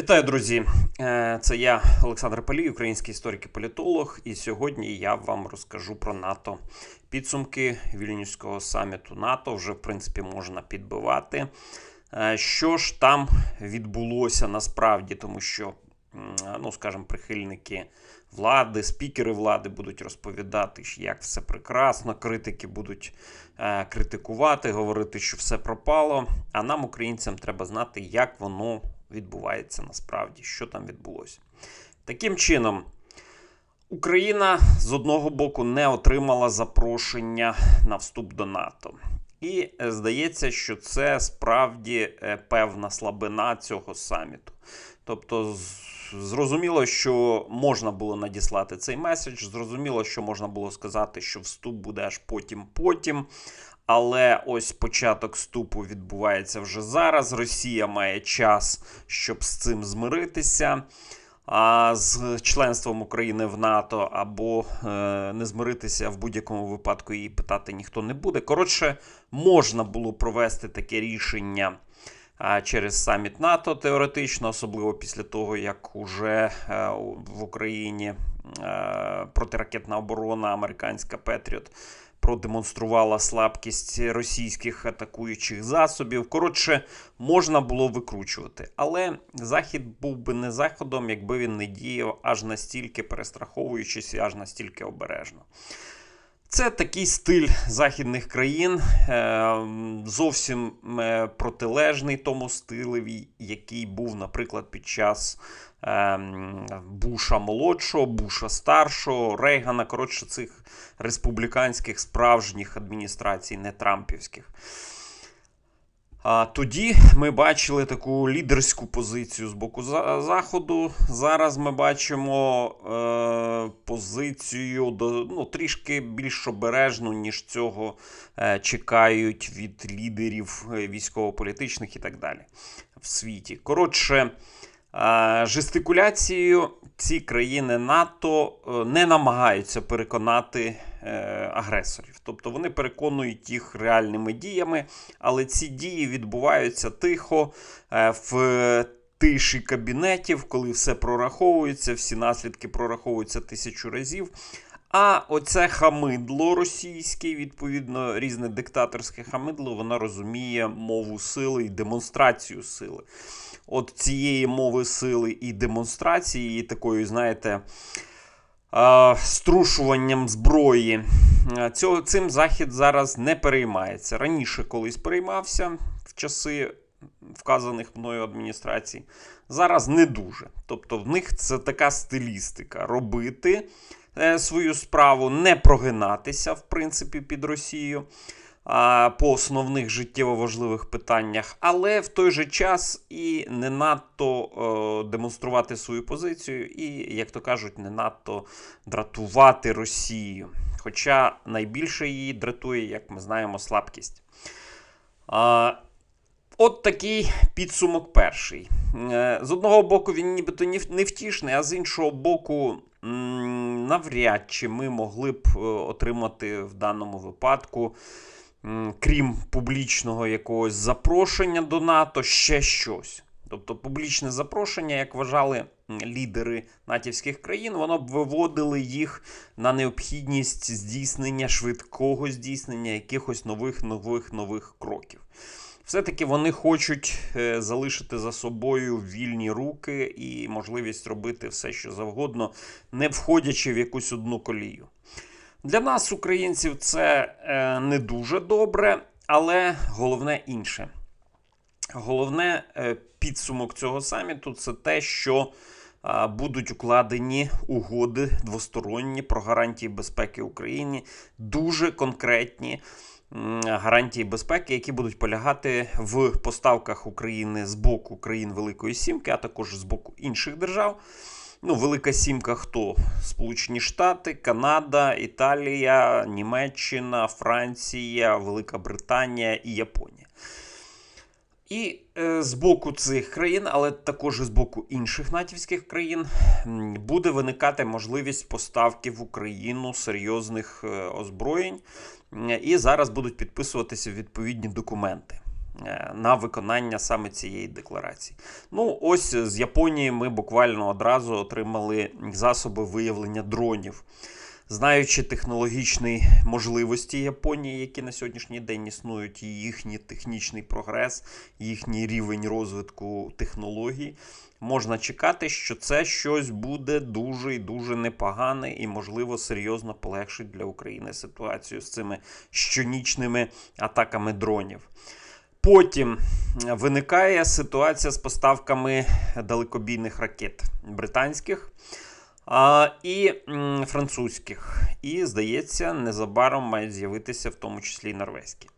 Вітаю, друзі! Е, Це я, Олександр Палій, український історик і політолог. І сьогодні я вам розкажу про НАТО. Підсумки Вільнюського саміту НАТО вже в принципі можна підбивати. Е, Що ж там відбулося насправді, тому що, ну скажімо, прихильники влади, спікери влади будуть розповідати, як все прекрасно, критики будуть е, критикувати, говорити, що все пропало. А нам, українцям, треба знати, як воно відбувається насправді, що там відбулося. Таким чином, Україна з одного боку не отримала запрошення на вступ до НАТО. І е, здається, що це справді е, певна слабина цього саміту. Тобто, зрозуміло, що можна було надіслати цей меседж, зрозуміло, що можна було сказати, що вступ буде аж потім-потім. Але ось початок вступу відбувається вже зараз. Росія має час, щоб з цим змиритися. А з членством України в НАТО або е, не змиритися в будь-якому випадку її питати ніхто не буде. Коротше, можна було провести таке рішення через саміт НАТО теоретично, особливо після того, як уже е, в Україні е, протиракетна оборона американська Петріот продемонструвала слабкість російських атакуючих засобів. Коротше, можна було викручувати. Але захід був би не заходом, якби він не діяв аж настільки перестраховуючись і аж настільки обережно. Це такий стиль західних країн, е, зовсім е, протилежний тому стилеві, який був, наприклад, під час е, Буша молодшого, Буша старшого, Рейгана, коротше, цих республіканських справжніх адміністрацій, не трампівських. Тоді ми бачили таку лідерську позицію з боку заходу. Зараз ми бачимо е, позицію до, ну, трішки більш обережну, ніж цього е, чекають від лідерів е, військово-політичних і так далі в світі. Коротше, е, жестикуляцією ці країни НАТО е, не намагаються переконати агресорів. Тобто вони переконують їх реальними діями, але ці дії відбуваються тихо е, в тиші кабінетів, коли все прораховується, всі наслідки прораховуються тисячу разів. А оце хамидло російське, відповідно, різне диктаторське хамидло, воно розуміє мову сили і демонстрацію сили. От цієї мови сили і демонстрації, і такої, знаєте, струшуванням зброї. Цього, цим Захід зараз не переймається. Раніше колись переймався в часи вказаних мною адміністрацій. Зараз не дуже. Тобто в них це така стилістика робити е, свою справу, не прогинатися, в принципі, під Росію по основних життєво важливих питаннях, але в той же час і не надто е, демонструвати свою позицію, і, як то кажуть, не надто дратувати Росію. Хоча найбільше її дратує, як ми знаємо, слабкість. От такий підсумок перший. Е, З одного боку, він нібито ні- невтішний, а з іншого боку, навряд чи ми могли б е, отримати в даному випадку, крім публічного якогось запрошення до НАТО, ще щось. Тобто публічне запрошення, як вважали лідери натівських країн, воно б виводило їх на необхідність здійснення швидкого здійснення якихось нових нових нових кроків. Все-таки вони хочуть е, залишити за собою вільні руки і можливість робити все, що завгодно, не входячи в якусь одну колію. Для нас, українців, це е, не дуже добре, але головне інше. Головне е, підсумок цього саміту це те, що а, будуть укладені угоди двосторонні про гарантії безпеки Україні, дуже конкретні гарантії безпеки, які будуть полягати в поставках України з боку країн Великої Сімки, а також з боку інших держав. Ну, Велика Сімка хто? Сполучені Штати, Канада, Італія, Німеччина, Франція, Велика Британія і Японія. І е, з боку цих країн, але також з боку інших натівських країн, буде виникати можливість поставки в Україну серйозних е, озброєнь, і зараз будуть підписуватися відповідні документи. Е, на виконання саме цієї декларації. Ну, ось з Японії ми буквально одразу отримали засоби виявлення дронів. Знаючи технологічні можливості Японії, які на сьогоднішній день існують, і їхній технічний прогрес, їхній рівень розвитку технологій, можна чекати, що це щось буде дуже і дуже непогане і, можливо, серйозно полегшить для України ситуацію з цими щонічними атаками дронів. Потім виникає ситуація з поставками далекобійних ракет британських а, і м, французьких. І, здається, незабаром мають з'явитися в тому числі і норвезькі.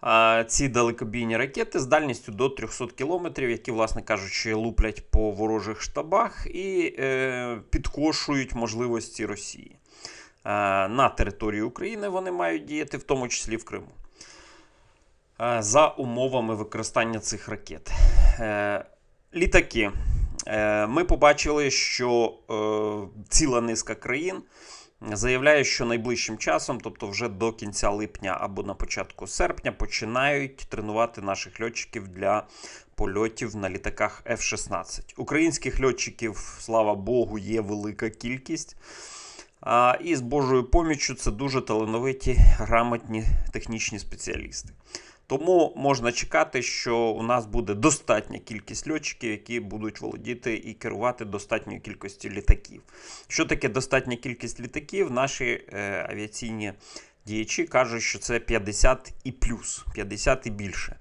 А, ці далекобійні ракети з дальністю до 300 км, які, власне кажучи, луплять по ворожих штабах і е, підкошують можливості Росії. Е, на території України вони мають діяти, в тому числі в Криму. Е, за умовами використання цих ракет. Е, літаки. Е, Ми побачили, що ціла низка країн заявляє, що найближчим часом, тобто вже до кінця липня або на початку серпня, починають тренувати наших льотчиків для польотів на літаках F-16. Українських льотчиків, слава Богу, є велика кількість. А, І з Божою поміччю це дуже талановиті, грамотні технічні спеціалісти. Тому можна чекати, що у нас буде достатня кількість льотчиків, які будуть володіти і керувати достатньою кількістю літаків. Що таке достатня кількість літаків? Наші е, авіаційні діячі кажуть, що це 50 і плюс, 50 і більше.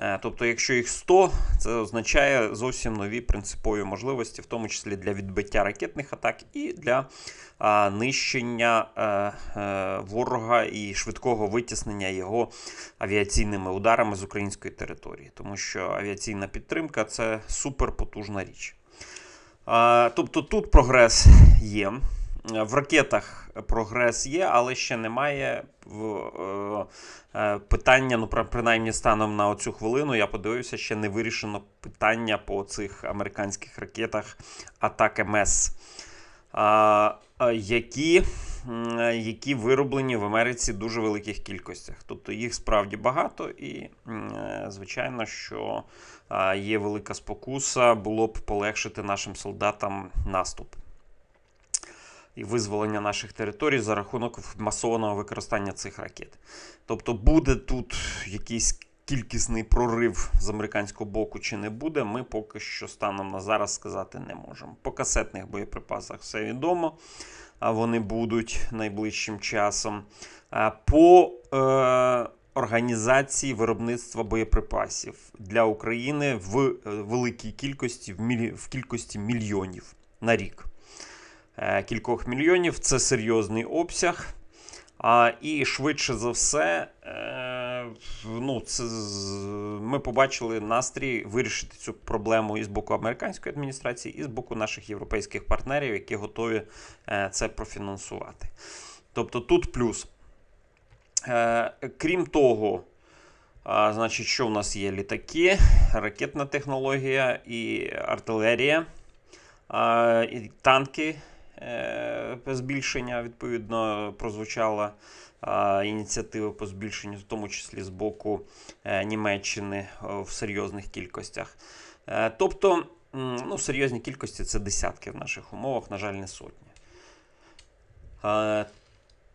Е, Тобто, якщо їх 100, це означає зовсім нові принципові можливості, в тому числі для відбиття ракетних атак і для а, нищення е, е, ворога і швидкого витіснення його авіаційними ударами з української території, тому що авіаційна підтримка це суперпотужна річ. А, тобто тут прогрес є. В ракетах прогрес є, але ще немає в, е, е, питання, ну, при- принаймні станом на оцю хвилину, я подивився, ще не вирішено питання по цих американських ракетах атак МС, які, які вироблені в Америці дуже великих кількостях. Тобто їх справді багато, і, звичайно, що є велика спокуса, було б полегшити нашим солдатам наступ і визволення наших територій за рахунок масованого використання цих ракет. Тобто, буде тут якийсь кількісний прорив з американського боку чи не буде, ми поки що станом на зараз сказати не можемо. По касетних боєприпасах все відомо, а вони будуть найближчим часом. По е, організації виробництва боєприпасів для України в е, великій кількості, в, мілі, в кількості мільйонів на рік. Е, кількох мільйонів це серйозний обсяг. А, і швидше за все, е, ну, це, ми побачили настрій вирішити цю проблему і з боку американської адміністрації, і з боку наших європейських партнерів, які готові е, це профінансувати. Тобто тут плюс. Е, крім того, а, значить, що в нас є літаки, ракетна технологія і артилерія, а, і танки. Е, Збільшення, відповідно, прозвучала ініціатива по збільшенню, в тому числі з боку е, Німеччини в серйозних кількостях. Е, Тобто, ну, серйозні кількості це десятки в наших умовах, на жаль, не сотні.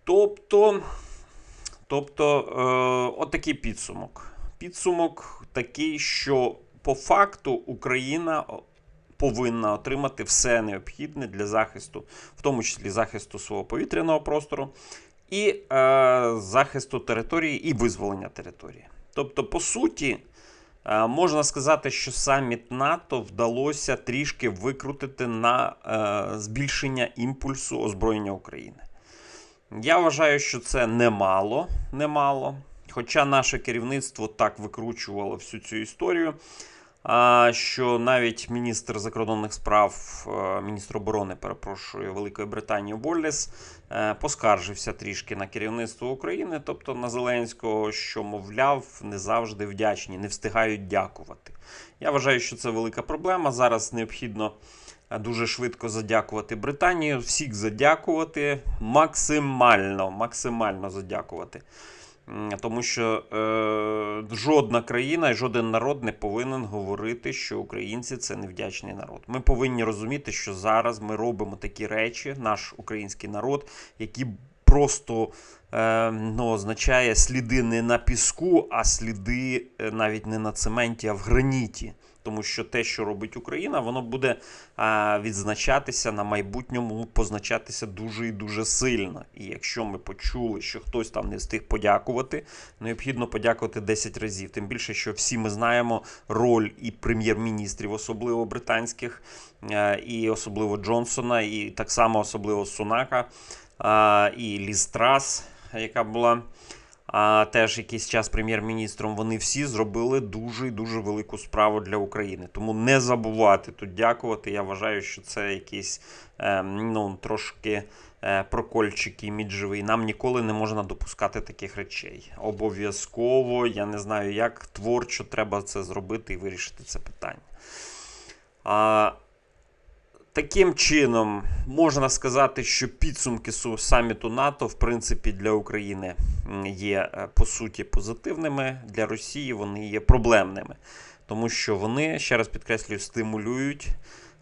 Тобто, тобто от підсумок. Підсумок такий, що по факту Україна повинна отримати все необхідне для захисту, в тому числі захисту свого повітряного простору і е, захисту території і визволення території. Тобто, по суті, е, можна сказати, що саміт НАТО вдалося трішки викрутити на е, збільшення імпульсу озброєння України. Я вважаю, що це немало, немало. Хоча наше керівництво так викручувало всю цю історію, що навіть міністр закордонних справ, е, міністр оборони, перепрошую, Великої Британії Боллес е, поскаржився трішки на керівництво України, тобто на Зеленського, що, мовляв, не завжди вдячні, не встигають дякувати. Я вважаю, що це велика проблема. Зараз необхідно е, дуже швидко задякувати Британію, всіх задякувати, максимально, максимально задякувати. Тому що е, жодна країна і жоден народ не повинен говорити, що українці це невдячний народ. Ми повинні розуміти, що зараз ми робимо такі речі, наш український народ, які просто е, ну, означає сліди не на піску, а сліди е, навіть не на цементі, а в граніті. Тому що те, що робить Україна, воно буде відзначатися на майбутньому, позначатися дуже і дуже сильно. І якщо ми почули, що хтось там не встиг подякувати, необхідно подякувати 10 разів. Тим більше, що всі ми знаємо роль і прем'єр-міністрів, особливо британських, і особливо Джонсона, і так само особливо Сунака, і Ліз Трас, яка була а, теж якийсь час прем'єр-міністром, вони всі зробили дуже і дуже велику справу для України. Тому не забувати тут дякувати. Я вважаю, що це якийсь е, ну, трошки е, прокольчик іміджевий. Нам ніколи не можна допускати таких речей. Обов'язково, я не знаю, як творчо треба це зробити і вирішити це питання. А, Таким чином, можна сказати, що підсумки су- саміту НАТО, в принципі, для України є е, по суті позитивними, для Росії вони є проблемними, тому що вони, ще раз підкреслюю, стимулюють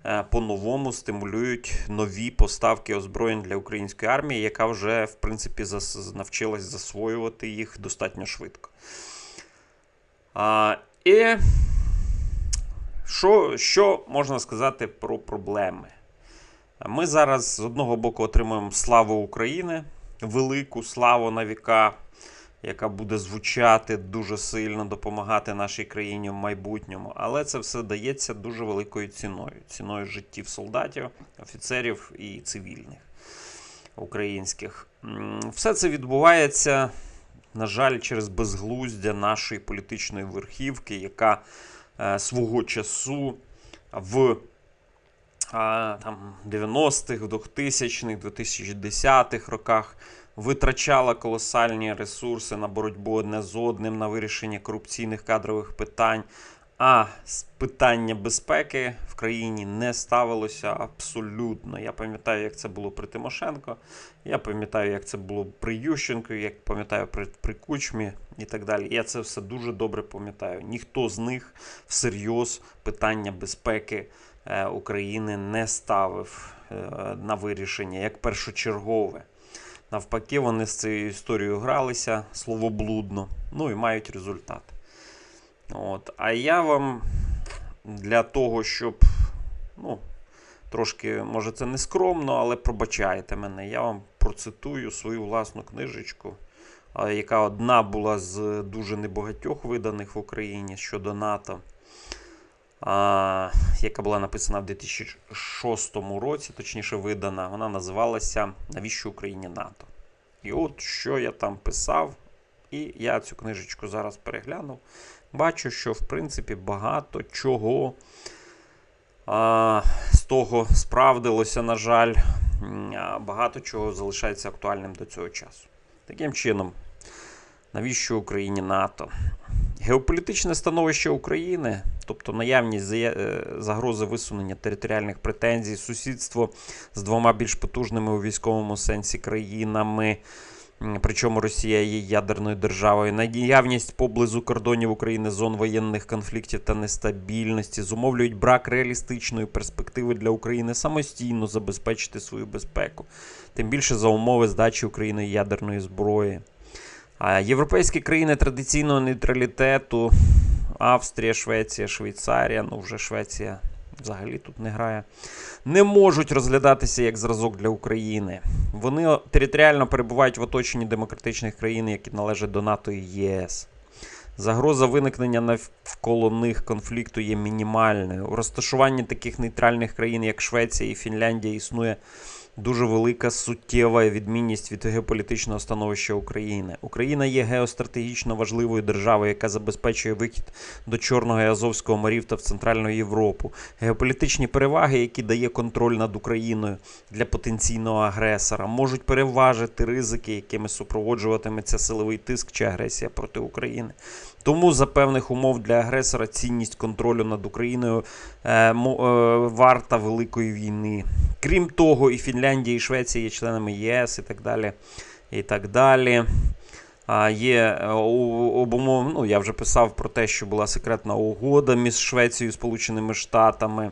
е, по-новому стимулюють нові поставки озброєнь для української армії, яка вже, в принципі, навчилась засвоювати їх достатньо швидко. А, і що, що можна сказати про проблеми? Ми зараз з одного боку отримуємо славу України, велику славу на віка, яка буде звучати дуже сильно, допомагати нашій країні в майбутньому. Але це все дається дуже великою ціною ціною життів солдатів, офіцерів і цивільних українських. Все це відбувається, на жаль, через безглуздя нашої політичної верхівки, яка свого часу в там, 90-х, 2000-х, 2010-х роках витрачала колосальні ресурси на боротьбу одне з одним, на вирішення корупційних кадрових питань. А питання безпеки в країні не ставилося абсолютно. Я пам'ятаю, як це було при Тимошенко. Я пам'ятаю, як це було при Ющенку, як пам'ятаю при, при Кучмі і так далі. Я це все дуже добре пам'ятаю. Ніхто з них всерйоз питання безпеки е, України не ставив е, на вирішення як першочергове. Навпаки, вони з цією історією гралися словоблудно, ну і мають результат. От. А я вам для того, щоб, ну, трошки, може, це не скромно, але пробачайте мене, я вам процитую свою власну книжечку, яка одна була з дуже небагатьох виданих в Україні щодо НАТО, яка була написана в 2006 році, точніше видана. Вона називалася Навіщо Україні НАТО? І от що я там писав, і я цю книжечку зараз переглянув. Бачу, що в принципі багато чого а, з того справдилося, на жаль, багато чого залишається актуальним до цього часу. Таким чином, навіщо Україні НАТО? Геополітичне становище України, тобто наявність е, загрози висунення територіальних претензій, сусідство з двома більш потужними у військовому сенсі країнами. Причому Росія є ядерною державою. Наявність поблизу кордонів України зон воєнних конфліктів та нестабільності зумовлюють брак реалістичної перспективи для України самостійно забезпечити свою безпеку, тим більше за умови здачі України ядерної зброї. А європейські країни традиційного нейтралітету, Австрія, Швеція, Швейцарія, ну вже Швеція взагалі тут не грає, не можуть розглядатися як зразок для України. Вони територіально перебувають в оточенні демократичних країн, які належать до НАТО і ЄС. Загроза виникнення навколо них конфлікту є мінімальною. У розташуванні таких нейтральних країн, як Швеція і Фінляндія, існує дуже велика суттєва відмінність від геополітичного становища України. Україна є геостратегічно важливою державою, яка забезпечує вихід до Чорного і Азовського морів та в Центральну Європу. Геополітичні переваги, які дає контроль над Україною для потенційного агресора, можуть переважити ризики, якими супроводжуватиметься силовий тиск чи агресія проти України. Тому за певних умов для агресора цінність контролю над Україною е, е, варта великої війни. Крім того, і Фінляндія, і Швеція є членами ЄС і так далі. І так далі. А, Є е, обумов, ну я вже писав про те, що була секретна угода між Швецією і Сполученими Штатами.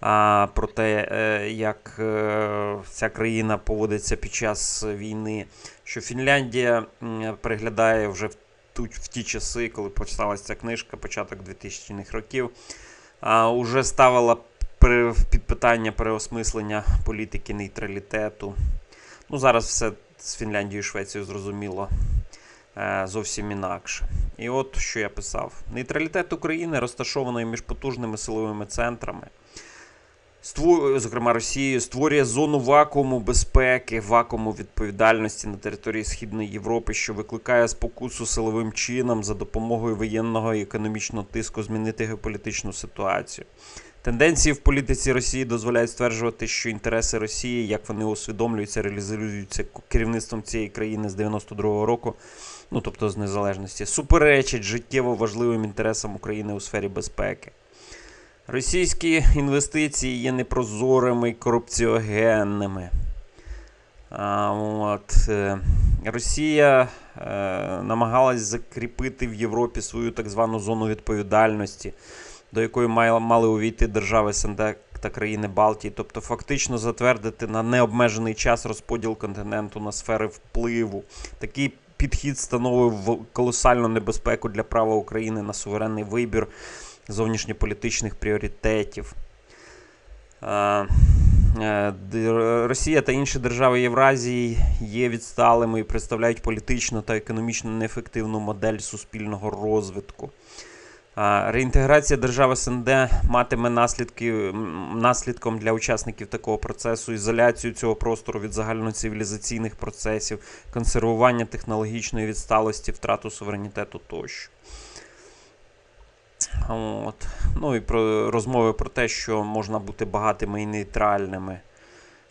А, про те, е, як е, ця країна поводиться під час війни, що Фінляндія м, переглядає вже в, ту, в ті часи, коли почалася ця книжка, початок 2000-х років, а, уже ставила під питання переосмислення політики нейтралітету. Ну, зараз все з Фінляндією і Швецією зрозуміло е, зовсім інакше. І от що я писав: нейтралітет України розташований між потужними силовими центрами. Зокрема Росією, створює зону вакууму безпеки, вакууму відповідальності на території Східної Європи, що викликає спокусу силовим чином за допомогою воєнного і економічного тиску змінити геополітичну ситуацію. Тенденції в політиці Росії дозволяють стверджувати, що інтереси Росії, як вони усвідомлюються, реалізуються керівництвом цієї країни з 92-го року, ну тобто з незалежності, суперечать життєво важливим інтересам України у сфері безпеки. Російські інвестиції є непрозорими і корупціогенними. А, от, е, Росія е, намагалась закріпити в Європі свою так звану зону відповідальності, до якої мали, увійти держави СНД та країни Балтії, тобто фактично затвердити на необмежений час розподіл континенту на сфери впливу. Такий підхід становив колосальну небезпеку для права України на суверенний вибір зовнішньополітичних пріоритетів. Е, Росія та інші держави Євразії є відсталими і представляють політично та економічно неефективну модель суспільного розвитку. Реінтеграція держав СНД матиме наслідки, наслідком для учасників такого процесу ізоляцію цього простору від загальноцивілізаційних процесів, консервування технологічної відсталості, втрату суверенітету тощо. От. Ну і про розмови про те, що можна бути багатими і нейтральними.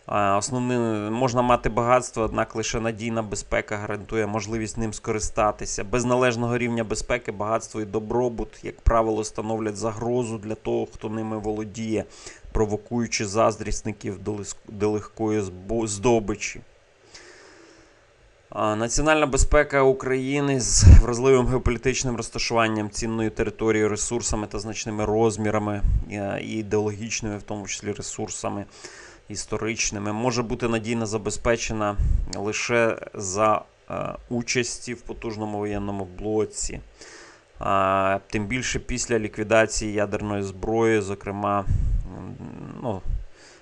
Основним можна мати багатство, однак лише надійна безпека гарантує можливість ним скористатися. Без належного рівня безпеки багатство і добробут, як правило, становлять загрозу для того, хто ними володіє, провокуючи заздрісників до легкої здобичі. Національна безпека України з вразливим геополітичним розташуванням цінної території, ресурсами та значними розмірами і ідеологічними, в тому числі ресурсами історичними, може бути надійно забезпечена лише за е, участі в потужному воєнному блоці. А, Тим більше після ліквідації ядерної зброї, зокрема, ну,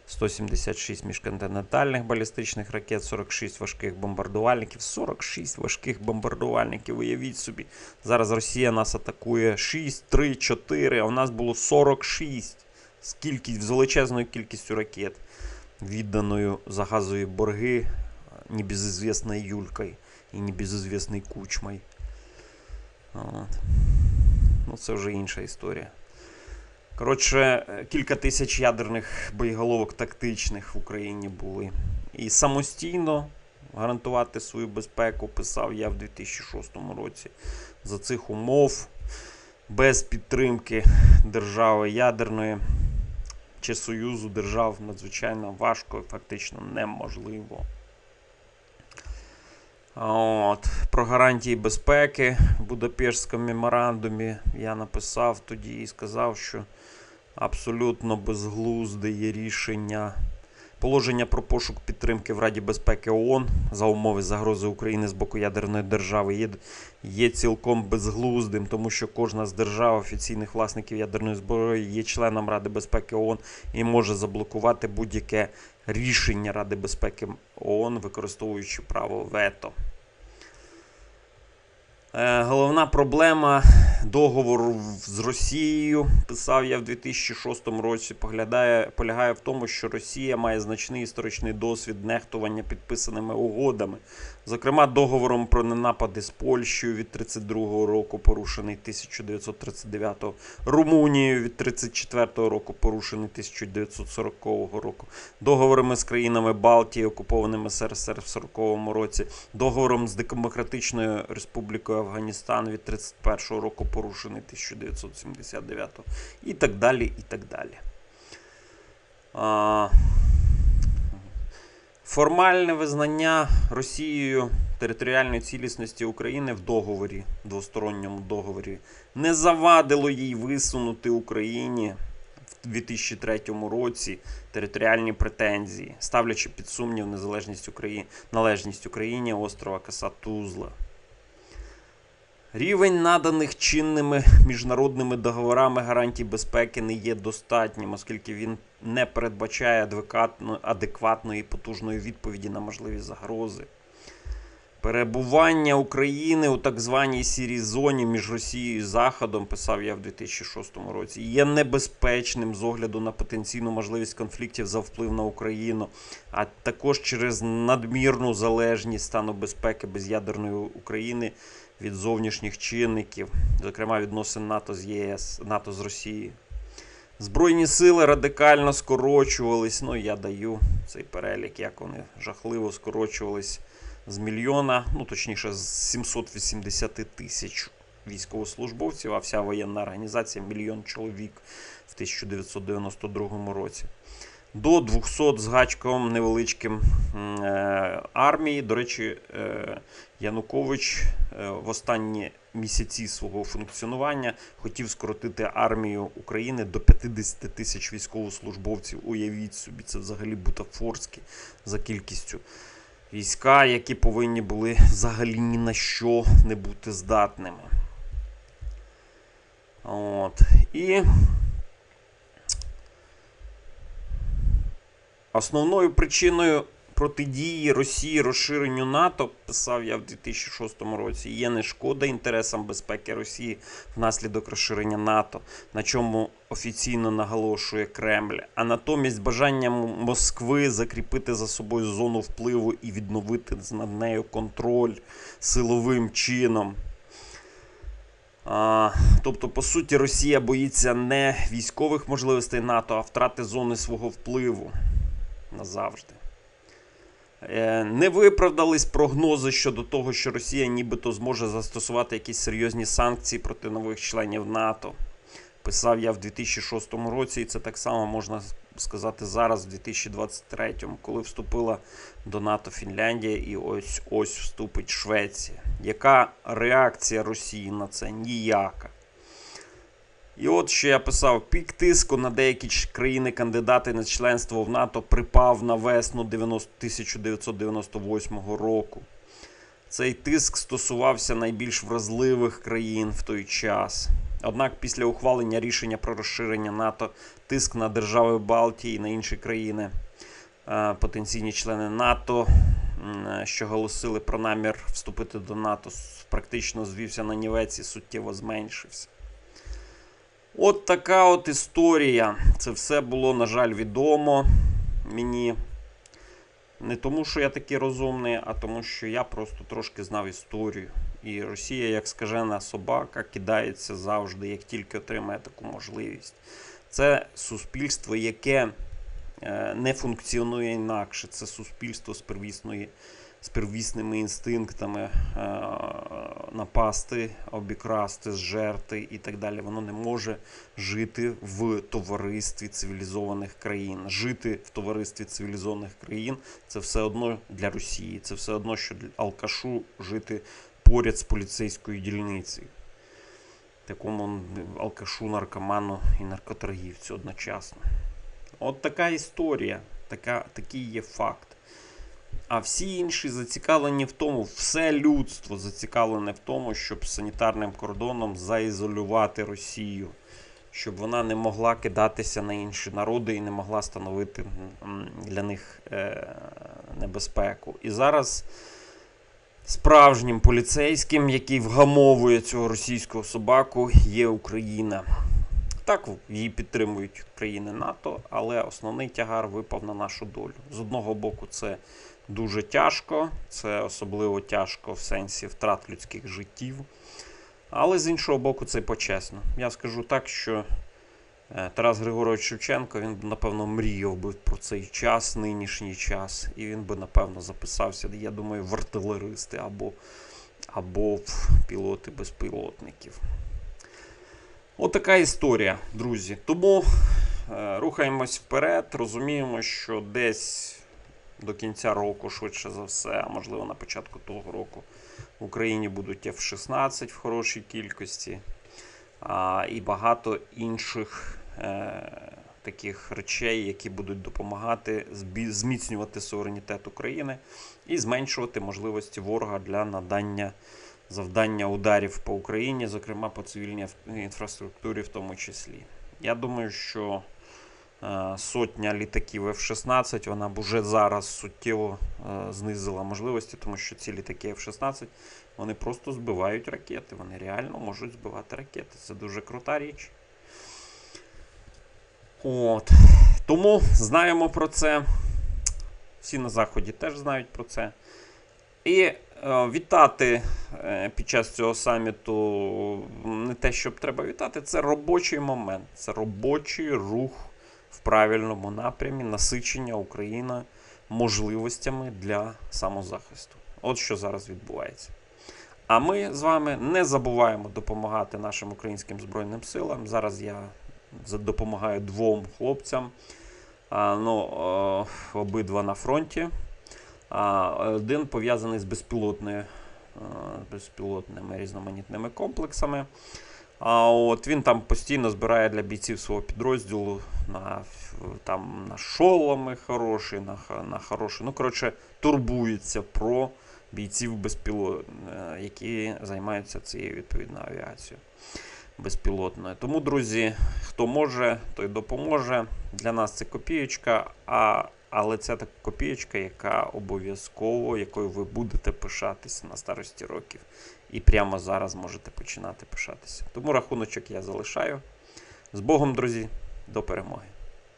176 міжконтинентальних балістичних ракет, 46 важких бомбардувальників. 46 важких бомбардувальників. Уявіть собі, зараз Росія нас атакує 6, 3, 4, а у нас було 46 з, кількість, з величезною кількістю ракет, відданою за борги небезызвестной Юлькой і небезызвестной Кучмой. От. Ну, це вже інша історія. Коротше, кілька тисяч ядерних боєголовок тактичних в Україні були. І самостійно гарантувати свою безпеку писав я в 2006 році. За цих умов, без підтримки держави ядерної чи Союзу держав надзвичайно важко і фактично неможливо. От, про гарантії безпеки в Будапештському меморандумі я написав тоді і сказав, що абсолютно безглузде є рішення. Положення про пошук підтримки в Раді безпеки ООН за умови загрози України з боку ядерної держави є, є цілком безглуздим, тому що кожна з держав офіційних власників ядерної зброї є членом Ради безпеки ООН і може заблокувати будь-яке рішення Ради безпеки ООН, використовуючи право вето. Е, Головна проблема договору з Росією, писав я в 2006 році, поглядає, полягає в тому, що Росія має значний історичний досвід нехтування підписаними угодами. Зокрема, договором про ненапади з Польщею від 32-го року, порушений 1939 Румунією від 34-го року, порушений 1940 року, договорами з країнами Балтії, окупованими СРСР в 40-му році, договором з Демократичною Республікою Афганістан від 31-го року, порушений 1979 і так далі, і так далі. Формальне визнання Росією територіальної цілісності України в договорі, двосторонньому договорі, не завадило їй висунути Україні в 2003 році територіальні претензії, ставлячи під сумнів незалежність України, належність Україні острова Каса-Тузла. Рівень наданих чинними міжнародними договорами гарантій безпеки не є достатнім, оскільки він не передбачає адекватної і потужної відповіді на можливі загрози. Перебування України у так званій сірій зоні між Росією і Заходом, писав я в 2006 році, є небезпечним з огляду на потенційну можливість конфліктів за вплив на Україну, а також через надмірну залежність стану безпеки без'ядерної України від зовнішніх чинників, зокрема відносин НАТО з ЄС, НАТО з Росією. Збройні сили радикально скорочувались. Ну, я даю цей перелік, як вони жахливо скорочувались з мільйона, ну точніше, з 780 тисяч військовослужбовців, а вся воєнна організація мільйон чоловік в 1992 році. До 200 з гачком невеличким е, армії. До речі, е, Янукович е, в останні місяці свого функціонування хотів скоротити армію України до 50 тисяч військовослужбовців. Уявіть собі, це взагалі бутафорські за кількістю війська, які повинні були взагалі ні на що не бути здатними. От. І основною причиною протидії Росії розширенню НАТО, писав я в 2006 році, є не шкода інтересам безпеки Росії внаслідок розширення НАТО, на чому офіційно наголошує Кремль, а натомість бажання Москви закріпити за собою зону впливу і відновити над нею контроль силовим чином. А, тобто, по суті, Росія боїться не військових можливостей НАТО, а втрати зони свого впливу назавжди. Е, Не виправдались прогнози щодо того, що Росія нібито зможе застосувати якісь серйозні санкції проти нових членів НАТО. Писав я в 2006 році, і це так само можна сказати зараз, в 2023, коли вступила до НАТО Фінляндія і ось ось вступить Швеція. Яка реакція Росії на це? Ніяка. І от що я писав: пік тиску на деякі країни-кандидати на членство в НАТО припав на весну 1998 року. Цей тиск стосувався найбільш вразливих країн в той час. Однак після ухвалення рішення про розширення НАТО тиск на держави Балтії і на інші країни, е, потенційні члени НАТО, що голосили про намір вступити до НАТО, практично звівся на нівець і суттєво зменшився. От така от історія. Це все було, на жаль, відомо мені. Не тому, що я такий розумний, а тому, що я просто трошки знав історію. І Росія, як скажена собака, кидається завжди, як тільки отримає таку можливість. Це суспільство, яке е, не функціонує інакше. Це суспільство з первісної з первісними інстинктами е, напасти, обікрасти, зжерти і так далі. Воно не може жити в товаристві цивілізованих країн. Жити в товаристві цивілізованих країн це все одно для Росії. Це все одно, що для алкашу жити поряд з поліцейською дільницею. Такому алкашу, наркоману і наркоторгівцю одночасно. От така історія, така, такий є факт. А всі інші зацікавлені в тому, все людство зацікавлене в тому, щоб санітарним кордоном заізолювати Росію, щоб вона не могла кидатися на інші народи і не могла становити для них е, небезпеку. І зараз справжнім поліцейським, який вгамовує цього російського собаку, є Україна. Так, її підтримують країни НАТО, але основний тягар випав на нашу долю. З одного боку, це дуже тяжко, це особливо тяжко в сенсі втрат людських життів. Але з іншого боку, це почесно. Я скажу так, що е, Тарас Григорович Шевченко він напевно, мріяв би про цей час, нинішній час, і він би, напевно, записався, я думаю, в артилеристи або, або в пілоти безпілотників. Отака історія, друзі. Тому е, рухаємось вперед, розуміємо, що десь до кінця року, швидше за все, а можливо на початку того року в Україні будуть F-16 в хорошій кількості. А, і багато інших е, таких речей, які будуть допомагати зміцнювати суверенітет України і зменшувати можливості ворога для надання завдання ударів по Україні, зокрема по цивільній інфраструктурі, в тому числі. Я думаю, що е, сотня літаків F-16 вона б уже зараз суттєво е, знизила можливості, тому що ці літаки F-16 вони просто збивають ракети. Вони реально можуть збивати ракети. Це дуже крута річ. От. Тому знаємо про це. Всі на Заході теж знають про це. І вітати е, під час цього саміту не те, щоб треба вітати, це робочий момент, це робочий рух в правильному напрямі, насичення України можливостями для самозахисту. От що зараз відбувається. А ми з вами не забуваємо допомагати нашим українським Збройним силам. Зараз я допомагаю двом хлопцям. Ну, е, обидва на фронті. Один пов'язаний з безпілотною, безпілотними різноманітними комплексами. А от він там постійно збирає для бійців свого підрозділу на, там, на шоломи хороші, на, на хороші. Ну, коротше, турбується про бійців безпілот, е, які займаються цією відповідною авіацією безпілотною. Тому, друзі, хто може, той допоможе. Для нас це копієчка, а, але це така копієчка, яка обов'язково, якою ви будете пишатися на старості років. І прямо зараз можете починати пишатися. Тому рахуночок я залишаю. З Богом, друзі, до перемоги!